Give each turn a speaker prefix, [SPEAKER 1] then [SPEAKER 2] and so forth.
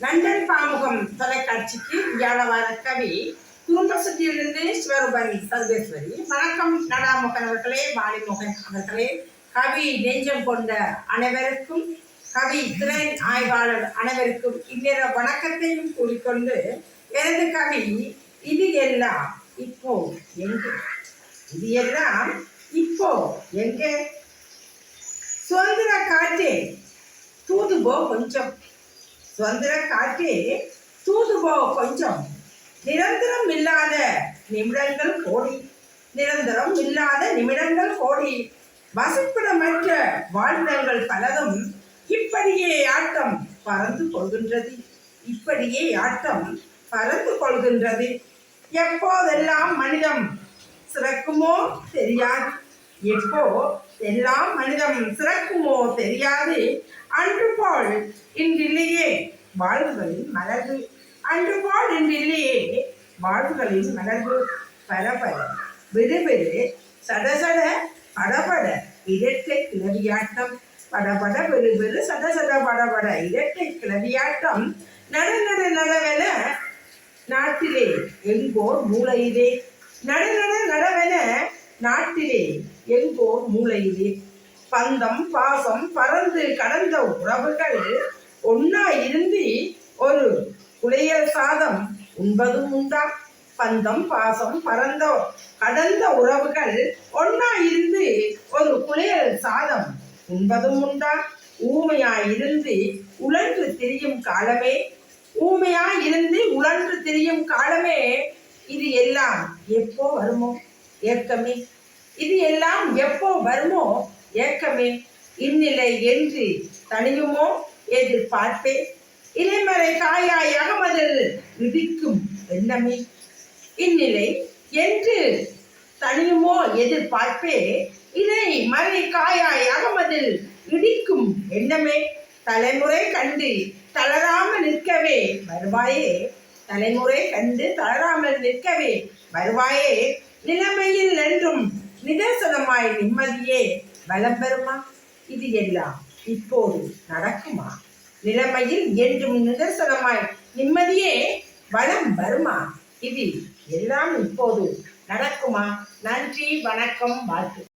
[SPEAKER 1] London Pamukam தொலைக்காட்சிக்கு வியாழவார கவி குறும்பசத்தியிலிருந்து சிவரூபன் சர்வேஸ்வரி. வணக்கம் நடாமோகன் அவர்களே வாலிமோகன் அவர்களே. கவி நெஞ்சம் கொண்ட அனைவருக்கும் கவி திறன் ஆய்வாளர் அனைவருக்கும் இந்நேர வணக்கத்தையும் கூறிக்கொண்டு எனது கவி இது எல்லாம் இப்போ எங்கே? இது எல்லாம் இப்போ எங்கே? சுதந்திர காற்றே தூது போ கொஞ்சம். சுதந்திர காற்றே தூது போ கொஞ்சம். நிரந்தரம் இல்லாத நிமிடங்கள் கோடி. நிரந்தரம் இல்லாத நிமிடங்கள் கோடி. வசிப்பிடமற்ற வாழ்விடங்கள் பலதும் இப்படியே ஆட்டம் பறந்து கொள்கின்றது. இப்படியே ஆட்டம் பறந்து கொள்கின்றது. எப்போதெல்லாம் மனிதம் சிறக்குமோ தெரியாது. எப்போ எல்லாம் மனிதம் சிறக்குமோ தெரியாது. அன்று போல் இன்றில்லையே வாழ்வுகளின் மலர்வு அன்று போல் இன்றில்லையே வாழ்வுகளின் மலர்வு பல பல விறுவிறு சடசட படபட இரட்டை கிளவியாட்டம். படபட விறுவிறு சடசட படபட இரட்டை கிளவியாட்டம். நட நட நடவென நாட்டிலே எங்கோர் மூலையிலே நட நட நடவென நாட்டிலே எங்கோர் மூளையிலே பந்தம் பாசம் பறந்து கடந்த உறவுகள் ஒன்னா இருந்து ஒரு குளைய சாதம் உண்பதும் உண்டா? பந்தம் பாசம் பறந்த கடந்த உறவுகள் ஒன்னா இருந்து ஒரு குளையல் சாதம் உண்பதும் உண்டா? ஊமையா இருந்து உழன்று திரியும் காலமே? ஊமையா இருந்து உழன்று திரியும் காலமே? இது எல்லாம் எப்போ வருமோ? ஏற்கமே இது எல்லாம் எப்போ வருமோ ஏக்கமே. இந்நிலை என்று தனியுமோ எதிர்பார்ப்பே. இலைமறை காயாய் அகமதில் இடிக்கும் எண்ணமே. இந்நிலை என்று தனியுமோ எதிர்பார்ப்பே. இலை மறை காயாய் அகமதில் இடிக்கும் எண்ணமே. தலைமுறை கண்டு தளராமல் நிற்கவே வருவாயே. தலைமுறை கண்டு தளராமல் நிற்கவே வருவாயே. நிலைமையில் என்றும் நிதர்சனமாய் நிம்மதியே வலம் பெறுமா இது எல்லாம் இப்போது நடக்குமா? நிலைமையில் என்றும் நிதர்சனமாய் நிம்மதியே வளம் வருமா இது எல்லாம் இப்போது நடக்குமா? நன்றி வணக்கம் வாழ்த்து.